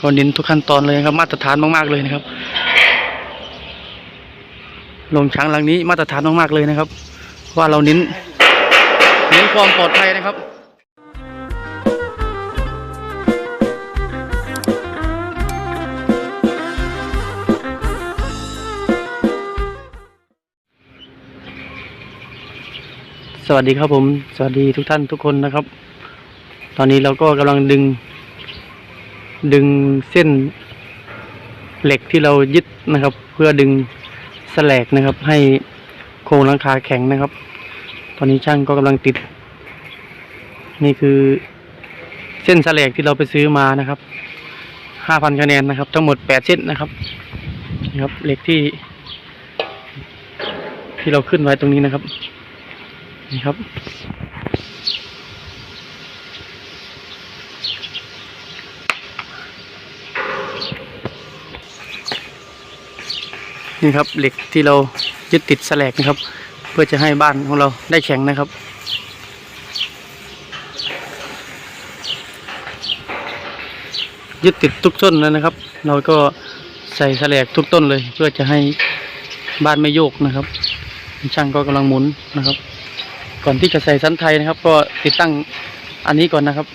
ก็เน้นทุกขั้นตอนเลยนะครับ มาตรฐานมากๆเลยนะครับโรงช้างหลังนี้มาตรฐานมากๆเลยนะครับ ว่าเราเน้นเน้นความปลอดภัยนะครับสวัสดีครับผม สวัสดีทุกท่านทุกคนนะครับ ตอนนี้เราก็กำลังดึง ดึงเส้นเหล็กที่เรายึดนะครับ เพื่อดึงแสลกนะครับ ให้โครงหลังคาแข็งนะครับ ตอนนี้ช่างก็กำลังติด นี่คือเส้นแสลกที่เราไปซื้อมานะครับห้าพันคะแนนนะครับ ทั้งหมดแปดเส้นนะครับนะครับเหล็กที่ ที่เราขึ้นไว้ตรงนี้นะครับนี่ครับ นี่ครับเหล็กที่เรายึดติดแสลกนะครับ เพื่อจะให้บ้านของเราได้แข็งนะครับยึดติดทุกต้นเลยนะครับ เราก็ใส่แสลกทุกต้นเลย เพื่อจะให้บ้านไม่โยกนะครับ ช่างก็กำลังหมุนนะครับ ก่อนที่จะใส่สันไทยนะครับ ก็ติดตั้งอันนี้ก่อนนะครับ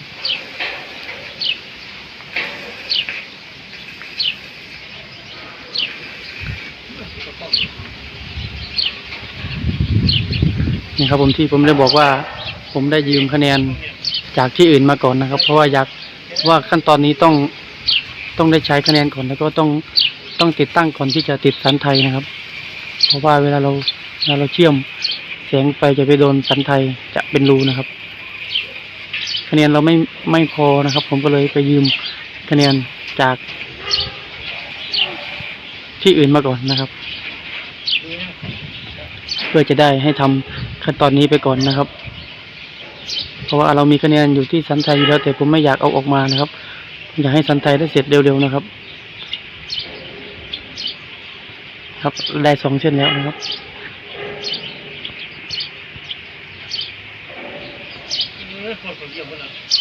นี่ครับผมที่ผมได้บอกว่า ผมได้ยืมคะแนนจากที่อื่นมาก่อนนะครับ เพราะว่าอยากว่าขั้นตอนนี้ต้องต้องได้ใช้คะแนนก่อนแล้วก็ต้องต้องติดตั้งก่อนที่จะติดสันไทยนะครับ เพราะว่าเวลาเราเวลาเราเชื่อมแสงไฟจะไปโดนสันไทยจะเป็นรูนะครับ คะแนนเราไม่ไม่พอนะครับ ผมก็เลยไปยืมคะแนนจากที่อื่นมาก่อนนะครับ เพื่อจะได้ให้ทำ ขั้นตอนนี้ไปก่อนนะครับ เพราะว่าเรามีคะแนนอยู่ที่สันไทยอยู่แล้วแต่ผมไม่อยากเอาออกมานะครับ อยากให้สันไทยได้เสร็จเร็วๆนะครับ ครับได้สองเส้นแล้วนะครับ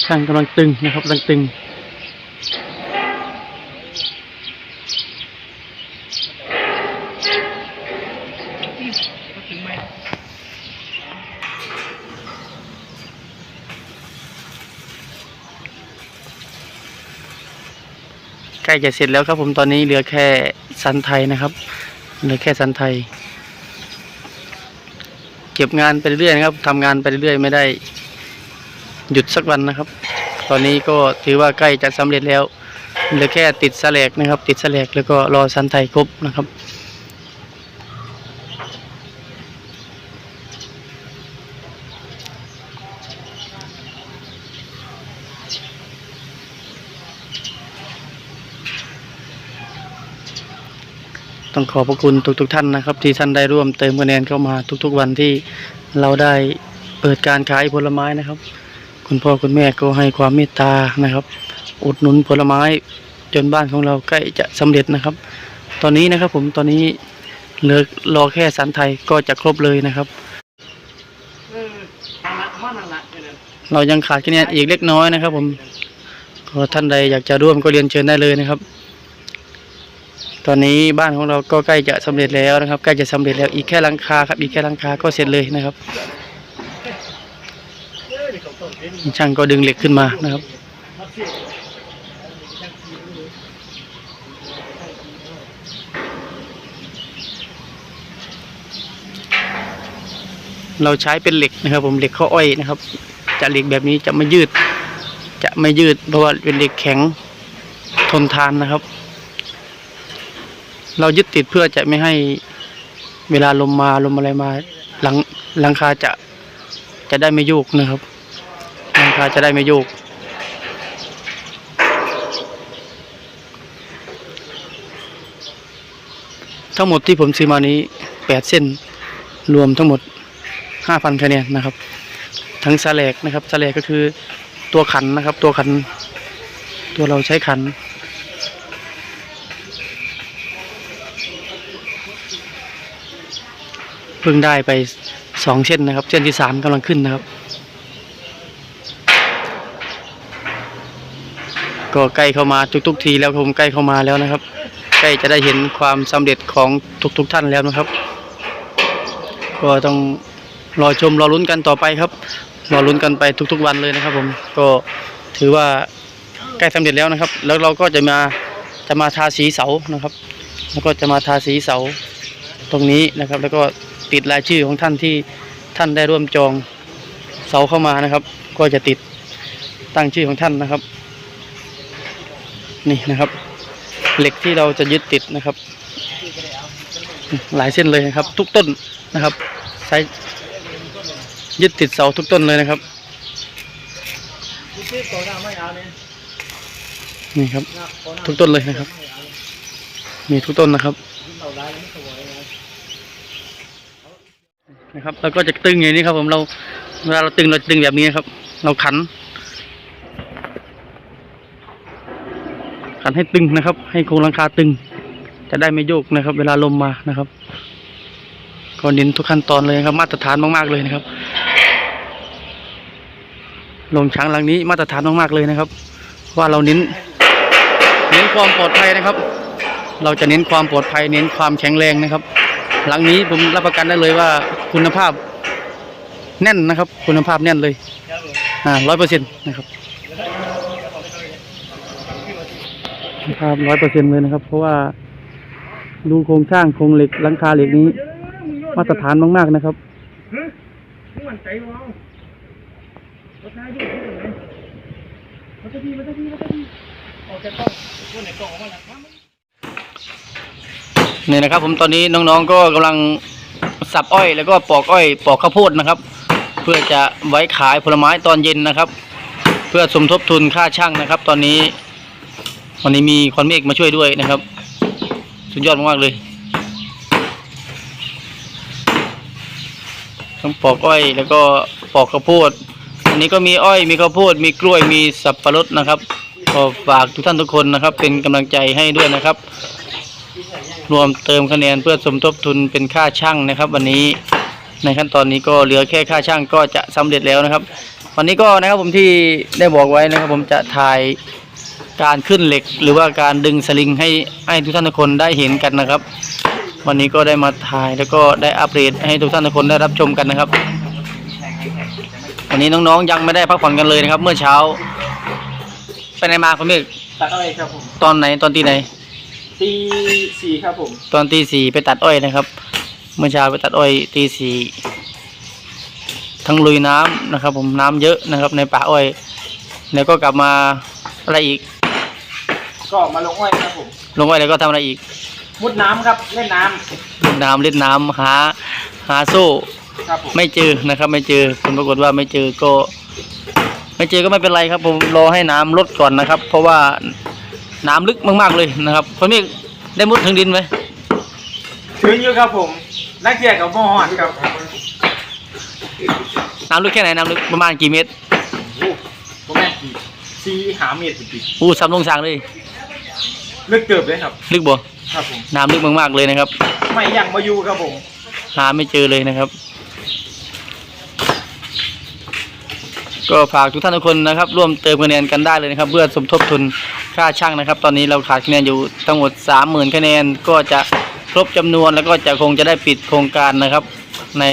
ช่างกำลังตึงนะครับกำลังตึง ล้จะเสร็จแล้วครับ ผมตอนนี้เหลือแค่สันไทยนะครับเหลือแค่สันไทย เก็บงานไปเรื่อยนะครับทำงานไปเรื่อยไม่ได้ หยุดสักวันนะครับ ตอนนี้ก็ถือว่าใกล้จะสำเร็จแล้วเหลือแค่ติดสแลกนะครับ ติดสแลกแล้วก็รอสันไทยครบนะครับ ต้องขอบพระคุณทุกๆทท่านนะครับ ที่ท่านได้ร่วมเติมคะแนนเข้ามาทุก ๆ วันที่เราได้เปิดการขายผลไม้นะครับ คุณพ่อคุณแม่ก็ให้ความเมตตานะครับ อุดหนุนผลไม้จนบ้านของเราใกล้จะสำเร็จนะครับ ตอนนี้นะครับผมตอนนี้เหลือรอแค่สันไทยก็จะครบเลยนะครับ เรายังขาดคะแนนอีกเล็กน้อยนะครับ ผมก็ท่านใดอยากจะร่วมก็เรียนเชิญได้เลยนะครับ ตอนนี้บ้านของเราก็ใกล้จะสำเร็จแล้วนะครับ ใกล้จะสำเร็จแล้วอีกแค่หลังคาครับ อีกแค่หลังคาก็เสร็จเลยนะครับ ช่างก็ดึงเหล็กขึ้นมานะครับเราใช้เป็นเหล็กนะครับ ผมเหล็กข้ออ้อยนะครับ จะเหล็กแบบนี้จะไม่ยืด จะไม่ยืดเพราะว่าเป็นเหล็กแข็งทนทานนะครับ เรายึดติดเพื่อจะไม่ให้เวลาลมมาลมอะไรมาหลังหลังคาจะจะได้ไม่โยกนะครับหลังคาจะได้ไม่โยก ทั้งหมดที่ผมซื้อมานี้แปดเส้นรวมทั้งหมดห้าพันคะแนนนะครับ ทั้งสแลกนะครับสแลกก็คือตัวขันนะครับ ตัวขัน ตัวเราใช้ขัน เพิ่งได้ไปสองเส้นนะครับ เส้นที่สามกำลังขึ้นนะครับ ก็ใกล้เข้ามาทุก ๆ ทีแล้วครับผมใกล้เข้ามาแล้วนะครับ ใกล้จะได้เห็นความสำเร็จของทุก ๆ ท่านแล้วนะครับ ก็ต้องรอชมรอลุ้นกันต่อไปครับรอลุ้นกันไปทุก ๆ วันเลยนะครับ ผมก็ถือว่าใกล้สำเร็จแล้วนะครับ แล้วเราก็จะมาจะมาทาสีเสานะครับ แล้วก็จะมาทาสีเสาตรงนี้นะครับ แล้วก็ ติดรายชื่อของท่านที่ท่านได้ร่วมจองเสาเข้ามานะครับ ก็จะติดตั้งชื่อของท่านนะครับ นี่นะครับ เหล็กที่เราจะยึดติดนะครับ หลายเส้นเลยนะครับ ทุกต้นนะครับใช้ยึดติดเสาทุกต้นเลยนะครับนี่ครับ ทุกต้นเลยนะครับ มีทุกต้นนะครับ นะครับแล้วก็จะตึงอย่างนี้ครับ ผมเราเวลาเราตึงเราจะตึงแบบนี้ครับ เราขัน ขันให้ตึงนะครับ ให้โครงหลังคาตึง จะได้ไม่โยกนะครับ เวลาลมมานะครับก็เน้นทุกขั้นตอนเลยครับ มาตรฐานมากๆเลยนะครับลงช้างหลังนี้มาตรฐานมากๆเลยนะครับ ว่าเราเน้น เน้นความปลอดภัยนะครับ เราจะเน้นความปลอดภัย เน้นความแข็งแรงนะครับ หลังนี้ผมรับประกันได้เลยว่า คุณภาพแน่นนะครับ คุณภาพแน่นเลยอ่าร้อยเปอร์เซ็นต์นะครับคุณภาพร้อยเปอร์เซ็นต์เลยนะครับ เพราะว่าดูโครงสร้างโครงเหล็กหลังคาเหล็กนี้ มาตรฐานมากๆนะครับมันใจวางรถนายอยู่ที่ไหนมันจะดีมันจะดีมันจะดีออกจากกล้องคนไหนกล้องออกมาแล้วครับนี่นะครับ ผมตอนนี้น้องๆก็กำลัง สับอ้อย แล้วก็ปอกอ้อย ปอกข้าวโพดนะครับ เพื่อจะไว้ขายผลไม้ตอนเย็นนะครับ เพื่อสมทบทุนค่าช่างนะครับ ตอนนี้ วันนี้มีคอนเมฆมาช่วยด้วยนะครับ สุดยอดมากเลยทั้งปอกอ้อย แล้วก็ปอกข้าวโพดอันนี้ก็มีอ้อยมีข้าวโพด มีกล้วยมีสับปะรดนะครับก็ฝากทุกท่านทุกคนนะครับ เป็นกำลังใจให้ด้วยนะครับ รวมเติมคะแนนเพื่อสมทบทุนเป็นค่าช่างนะครับ วันนี้ในขั้นตอนนี้ก็เหลือแค่ค่าช่างก็จะสำเร็จแล้วนะครับ วันนี้ก็นะครับผมที่ได้บอกไว้นะครับ ผมจะถ่ายการขึ้นเหล็ก หรือว่าการดึงสลิงให้ให้ทุกท่านทุกคนได้เห็นกันนะครับ วันนี้ก็ได้มาถ่ายแล้วก็ได้อัปเดตให้ทุกท่านทุกคนได้รับชมกันนะครับวันนี้น้องๆยังไม่ได้พักผ่อนกันเลยนะครับ เมื่อเช้าไปไหนมาคุณเมฆตัดอ้อยครับผมตอนไหนตอนตีไหน ตีสี่ครับผม ตอนตีสี่ไปตัดอ้อยนะครับ เมื่อเช้าไปตัดอ้อยตีสี่ทั้งลุยน้ำนะครับ ผมน้ำเยอะนะครับ ในป่าอ้อย แล้วก็กลับมาอะไรอีก ก็มาลงอ้อยครับผมลงอ้อยแล้วก็ทำอะไรอีก มุดน้ำครับเล่นน้เล่นน้ำเล่นน้ำหาหาโซ่ำครับผมไม่เจอนะครับ ไม่เจอผลปรากฏว่าไม่เจอก็ ไม่เจอก็ไม่เป็นไรครับ ผมรอให้น้ำลดก่อนนะครับ เพราะว่า น้ำลึกมาก ๆ เลยนะครับคนนี้ได้มุดถึงดินไหมถึงอยู่ครับผมนักเกียรกับมอหอนครับน้ำลึกแค่ไหนน้ำลึกประมาณกี่เมตรโอ้ผมแม่นกี่ซีหาเมียดปีอู้ซ้ำลงสางเลยลึกเกิบเลยครับ ลึกบ่ครับผมน้ำลึกมากๆเลยนะครับ ไม่ยังมาอยู่ครับผมหาไม่เจอเลยนะครับ ก็ฝากทุกท่านทุกคนนะครับ ร่วมเติมคะแนนกันได้เลยนะครับ เพื่อสมทบทุน ค่าช่างนะครับ ตอนนี้เราขาดคะแนนอยู่ทั้งหมดสามหมื่นคะแนนก็จะครบจำนวนแล้วก็จะคงจะได้ปิดโครงการนะครับ ใน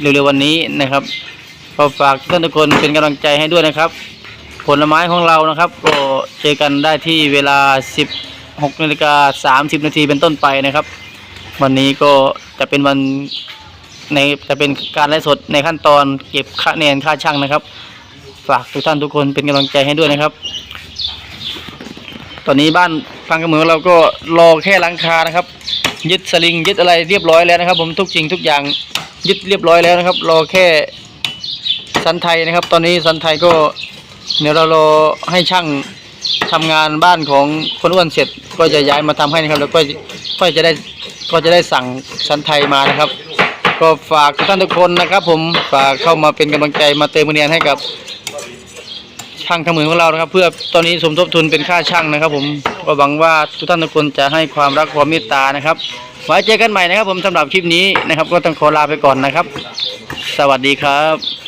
เร็วๆวันนี้นะครับก็ฝากทุกท่านทุกคนเป็นกำลังใจให้ด้วยนะครับ ผลไม้ของเรานะครับ ก็เจอกันได้ที่เวลา 16นาฬิกา30นาทีเป็นต้นไปนะครับ วันนี้ก็จะเป็นวันในจะเป็นการไลฟ์สดในขั้นตอนเก็บคะแนนค่าช่างนะครับ ฝากทุกท่านทุกคนเป็นกำลังใจให้ด้วยนะครับ ตอนนี้บ้านพังกระเมืองเราก็รอแค่หลังคานะครับ ยึดสลิงยึดอะไรเรียบร้อยแล้วนะครับ ผมทุกสิ่งทุกอย่างยึดเรียบร้อยแล้วนะครับ รอแค่สันไทยนะครับ ตอนนี้สันไทยก็เดี๋ยวเรารอให้ช่างทำงานบ้านของคนอ้วนเสร็จก็จะย้ายมาทำให้นะครับ แล้วก็ค่อยจะได้ก็จะได้สั่งสันไทยมานะครับ ก็ฝากทุกท่านทุกคนนะครับ ผมฝากเข้ามาเป็นกำลังใจมาเติมคะแนนให้กับ ช่างทำมือของเรานะครับ เพื่อตอนนี้สมทบทุนเป็นค่าช่างนะครับ ผมก็หวังว่าทุกท่านทุกคนจะให้ความรักความเมตตานะครับไว้เจอกันใหม่นะครับ ผมสำหรับคลิปนี้นะครับ ก็ต้องขอลาไปก่อนนะครับ สวัสดีครับ